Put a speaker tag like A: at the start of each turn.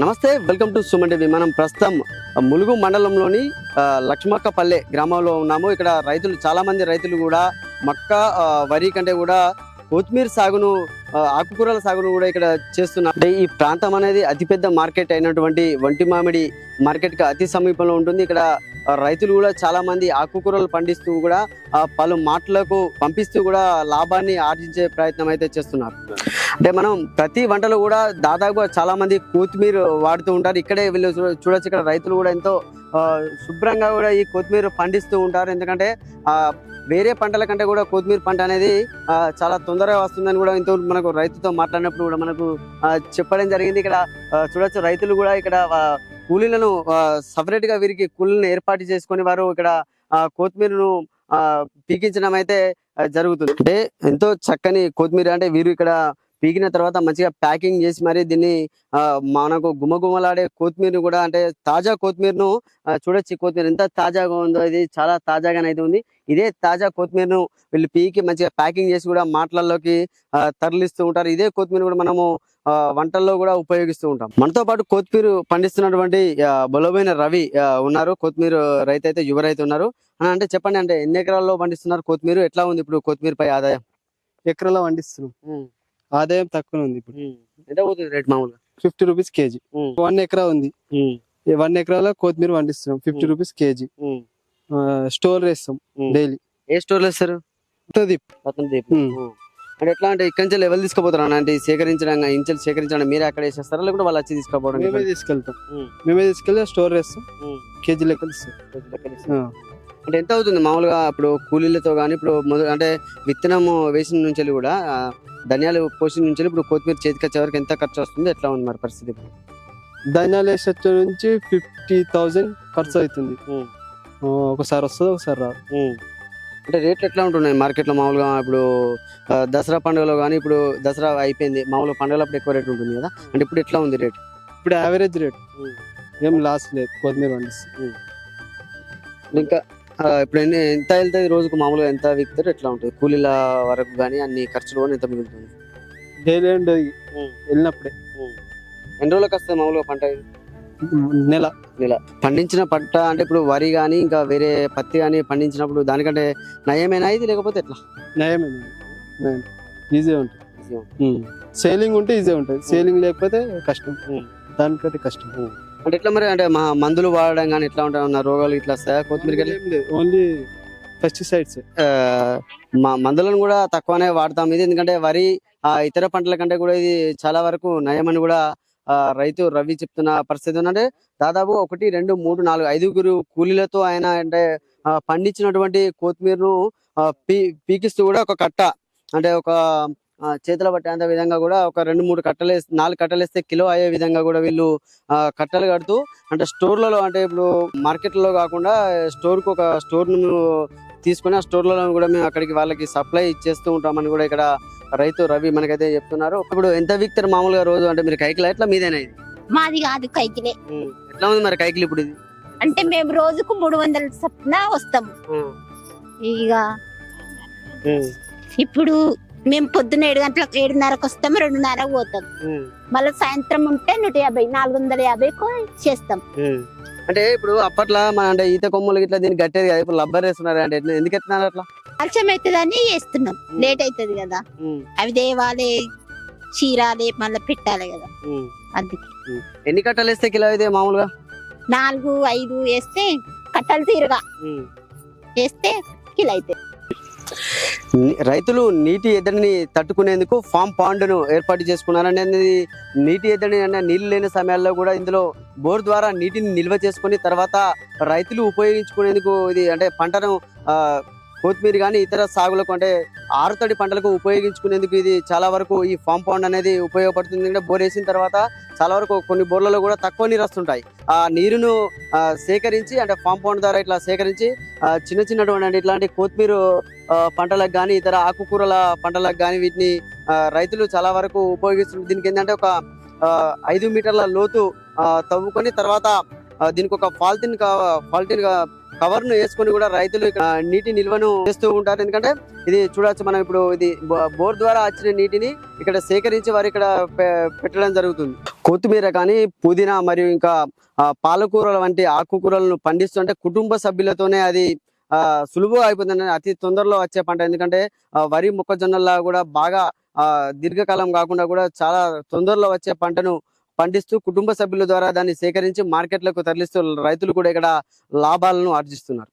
A: నమస్తే welcome to Suman TV. మనం ప్రస్తుతం ములుగు మండలంలోని లక్ష్మక్కపల్లె గ్రామంలో ఉన్నాము. ఇక్కడ రైతులు చాలామంది రైతులు కూడా మక్క వరి కంటే కూడా కొత్తిమీర సాగును ఆకుకూరల సాగును కూడా ఇక్కడ చేస్తున్నారు. అంటే ఈ ప్రాంతం అనేది అతిపెద్ద మార్కెట్ అయినటువంటి వంటి మామిడి మార్కెట్కి అతి సమీపంలో ఉంటుంది. ఇక్కడ రైతులు కూడా చాలా మంది ఆకుకూరలు పండిస్తూ కూడా పలు మాటలకు పంపిస్తూ కూడా లాభాన్ని ఆర్జించే ప్రయత్నం అయితే చేస్తున్నారు. అంటే మనం ప్రతి వంటలో కూడా దాదాపుగా చాలా మంది కొత్తిమీర వాడుతూ ఉంటారు. ఇక్కడే వీళ్ళు చూడొచ్చు. ఇక్కడ రైతులు కూడా ఎంతో శుభ్రంగా కూడా ఈ కొత్తిమీర పండిస్తూ ఉంటారు. ఎందుకంటే వేరే పంటల కంటే కూడా కొత్తిమీర పంట అనేది చాలా తొందరగా వస్తుందని కూడా ఇంత మనకు రైతుతో మాట్లాడినప్పుడు కూడా మనకు చెప్పడం జరిగింది. ఇక్కడ చూడొచ్చు. రైతులు కూడా ఇక్కడ కూలీలను సపరేట్గా వీరికి కూలీలను ఏర్పాటు చేసుకొని వారు ఇక్కడ ఆ, కొత్తిమీరను ఆ, పీకించడం అయితే జరుగుతుంది. అంటే ఎంతో చక్కని కొత్తిమీర అంటే వీరు ఇక్కడ పీకిన తర్వాత మంచిగా ప్యాకింగ్ చేసి మరి దీన్ని ఆ, మనకు గుమగుమలాడే కొత్తిమీర కూడా అంటే తాజా కొత్తిమీరను చూడొచ్చు కొత్తిమీర ఎంత తాజాగా ఉందో ఇది చాలా తాజాగానే అయితే ఉంది. ఇదే తాజా కొత్తిమీరను వీళ్ళు పీకి మంచిగా ప్యాకింగ్ చేసి కూడా మాటలలోకి తరలిస్తూ ఉంటారు. ఇదే కొత్తిమీర కూడా మనము వంటల్లో కూడా ఉపయోగిస్తూ ఉంటాం. మనతో పాటు కొత్తిమీర పండిస్తున్నటువంటి ఆ, బలమైన రవి ఉన్నారు. కొత్తిమీర రైతు అయితే యువ రైతు ఉన్నారు. అని అంటే చెప్పండి అంటే ఎన్ని ఎకరాల్లో పండిస్తున్నారు కొత్తిమీర? ఎట్లా ఉంది ఇప్పుడు కొత్తిమీర పై ఆదాయం?
B: ఎకరాలో పండిస్తున్నాం. ఆదాయం తక్కువ ఉంది ఇప్పుడు.
A: ఎంత పోతుంది రేట్ మామూలుగా?
B: Fifty rupees KG. వన్ ఎకరా ఉంది. ఈ వన్ ఎకరాలో కొత్తిమీర పండిస్తున్నాం. ఫిఫ్టీ. Rupees KG. స్టోర్ వేస్తాం డైలీ.
A: ఏ స్టోర్
B: Hmm.
A: అంటే ఎట్లా అంటే ఇక్కడి నుంచి లెవెల్ తీసుకుపోతారు అంటే సేకరించడం ఇంచెలు సేకరించడం మీరే అక్కడ వేసేస్తారా? లేకుంటే వాళ్ళు వచ్చి తీసుకోపోవడం
B: మేమే తీసుకెళ్తాం. మేమే తీసుకెళ్తే స్టోర్
A: Hmm.
B: కేజీ లెక్కలు ఇస్తాం.
A: అంటే ఎంత అవుతుంది? మామూలుగా ఇప్పుడు కూలీలతో కానీ ఇప్పుడు మొదలు అంటే విత్తనం వేసిన నుంచి కూడా ధనియాలు పోసిన నుంచి ఇప్పుడు కొత్తిమీర చేతికి వచ్చే వరకు ఎంత ఖర్చు వస్తుంది? ఎట్లా ఉంది మరి పరిస్థితి
B: ధాన్యాలు వేసే నుంచి ఫిఫ్టీ థౌజండ్ ఖర్చు అవుతుంది. ఒకసారి వస్తుంది ఒకసారి రాదు.
A: అంటే రేట్లు ఎట్లా ఉంటున్నాయి? మార్కెట్లో మామూలుగా ఇప్పుడు దసరా పండుగలో కానీ ఇప్పుడు దసరా అయిపోయింది. మామూలుగా పండుగలప్పుడు ఎక్కువ రేట్ ఉంటుంది కదా? అంటే ఇప్పుడు ఎట్లా ఉంది రేట్?
B: ఇప్పుడు యావరేజ్ రేట్. ఏం లాస్ లేదు. కొత్తిమీర పండిస్తాం
A: ఇంకా ఇప్పుడు ఎన్ని ఎంత వెళ్తుంది రోజుకు? మామూలుగా ఎంత విక్తారు? ఎట్లా ఉంటుంది? కూలీల వరకు కానీ అన్ని ఖర్చులు కానీ ఎంత మిగులుతుంది?
B: డైలీ వెళ్ళినప్పుడే.
A: ఎన్ని రోజులకు వస్తుంది మామూలుగా పంట ఇది?
B: నెల.
A: పండించిన పంట అంటే ఇప్పుడు వరి కానీ ఇంకా వేరే పత్తి కానీ పండించినప్పుడు దానికంటే నయమేనా ఇది లేకపోతే ఎట్లా?
B: నయమే నయం ఈజీ ఉంటుంది. సేలింగ్ ఉంటే ఈజీ ఉంటుంది. సేలింగ్ లేకపోతే కష్టం. దానికంటే కష్టం.
A: అంటే ఎట్లా మరి? అంటే మా మందులు వాడడం కానీ ఎట్లా ఉంటాయి? రోగాలు ఇట్లా వస్తాయా? కొత్తిమీరకి
B: ఓన్లీ పెస్టిసైడ్స్
A: మా మందులను కూడా తక్కువనే వాడతాం. ఇది ఎందుకంటే వరి ఆ ఇతర పంటల కంటే కూడా ఇది చాలా వరకు నయమని కూడా రైతు రవి చెప్తున్న పరిస్థితి ఉందంటే దాదాపు ఒకటి రెండు మూడు నాలుగు ఐదుగురు కూలీలతో ఆయన అంటే పండించినటువంటి కొత్తిమీరను పీ పీకిస్తూ కూడా ఒక కట్ట అంటే ఒక చేతులు పట్టేంత విధంగా కూడా ఒక రెండు మూడు కట్టలు నాలుగు కట్టలు వేస్తే కిలో అయ్యే విధంగా కూడా వీళ్ళు ఆ, కట్టలు కడుతూ అంటే స్టోర్లలో అంటే ఇప్పుడు మార్కెట్లో కాకుండా స్టోర్కు ఒక స్టోర్ను తీసుకొని ఆ స్టోర్లలో కూడా మేము అక్కడికి వాళ్ళకి సప్లై చేస్తూ ఉంటామని కూడా ఇక్కడ రైతు రవి మనకైతే చెప్తున్నారు. ఇప్పుడు ఎంత విక్తారు మామూలుగా రోజు? అంటే మీరు కైకిలా ఎట్లా మీదేనా ఇది?
C: మాది కాదు కైకిలే.
A: ఎట్లా ఉంది మరి కైకిలు ఇప్పుడు ఇది?
C: అంటే మేము రోజుకు మూడు వందల చొప్పున వస్తాం. ఇక ఇప్పుడు మేము పొద్దున్న ఏడు గంటలకు ఏడున్నరకు వస్తాం రెండున్నరకు పోతాం. మళ్ళీ సాయంత్రం ఉంటే నూట యాభై నాలుగు వందల యాభైకు చేస్తాం.
A: అంటే ఇప్పుడు అప్పట్లో మన అంటే ఈత కొమ్మలు ఇట్లా దీనికి కట్టేది కదా ఇప్పుడు లబ్బర్ వేస్తున్నారు అంటే ఎందుకు ఎత్తున్నారు అట్లా?
C: ఆలస్యం అవుతుందని చేస్తున్నాం లేట్ అవుతుంది కదా అవి దేవాలి చీరాలి మళ్ళీ పెట్టాలి కదా. అందుకే.
A: ఎన్ని కట్టలు వేస్తే కిలో అయితే మామూలుగా?
C: నాలుగు ఐదు వేస్తే కట్టలు తీరుగా. వేస్తే కిలో అయితే.
A: రైతులు నీటి ఎద్దడిని తట్టుకునేందుకు ఫామ్ పాండ్ను ఏర్పాటు చేసుకున్నారనేది నీటి ఎద్దడి అనే నీళ్ళు లేని సమయాల్లో కూడా ఇందులో బోర్ ద్వారా నీటిని నిల్వ చేసుకొని తర్వాత రైతులు ఉపయోగించుకునేందుకు ఇది అంటే పంటను కొత్తిమీర కానీ ఇతర సాగులకు అంటే ఆరుతడి పంటలకు ఉపయోగించుకునేందుకు ఇది చాలా వరకు ఈ ఫామ్ అనేది ఉపయోగపడుతుంది. ఎందుకంటే బోర్ వేసిన తర్వాత చాలా వరకు కొన్ని బోర్లలో కూడా తక్కువ నీరు వస్తుంటాయి. ఆ నీరును సేకరించి అంటే ఫామ్ ద్వారా ఇట్లా సేకరించి చిన్న చిన్నటువంటి ఇట్లాంటి కొత్తిమీర పంటలకు కానీ ఇతర ఆకుకూరల పంటలకు కానీ వీటిని రైతులు చాలా వరకు ఉపయోగిస్తున్నారు దీనికి ఏంటంటే ఒక ఐదు మీటర్ల లోతు తవ్వుకొని తర్వాత దీనికి ఒక పాలిథిన్ ఫాల్టిన్ కవర్ను వేసుకొని కూడా రైతులు నీటి నిల్వను చేస్తూ ఉంటారు. ఎందుకంటే ఇది చూడొచ్చు మనం ఇప్పుడు ఇది బోర్ ద్వారా వచ్చిన నీటిని ఇక్కడ సేకరించి వారు ఇక్కడ పె- పెట్టడం జరుగుతుంది. కొత్తిమీర కానీ పుదీనా మరియు ఇంకా పాలకూరల వంటి ఆకుకూరలను పండిస్తుంటే కుటుంబ సభ్యులతోనే అది ఆ, సులువుగా అయిపోతుందని అతి తొందరలో వచ్చే పంట. ఎందుకంటే వరి మొక్కజొన్నలా కూడా బాగా ఆ, దీర్ఘకాలం కాకుండా కూడా చాలా తొందరలో వచ్చే పంటను పండిస్తూ కుటుంబ సభ్యుల ద్వారా దాన్ని సేకరించి మార్కెట్లకు తరలిస్తూ రైతులు కూడా ఇక్కడ లాభాలను ఆర్జిస్తున్నారు.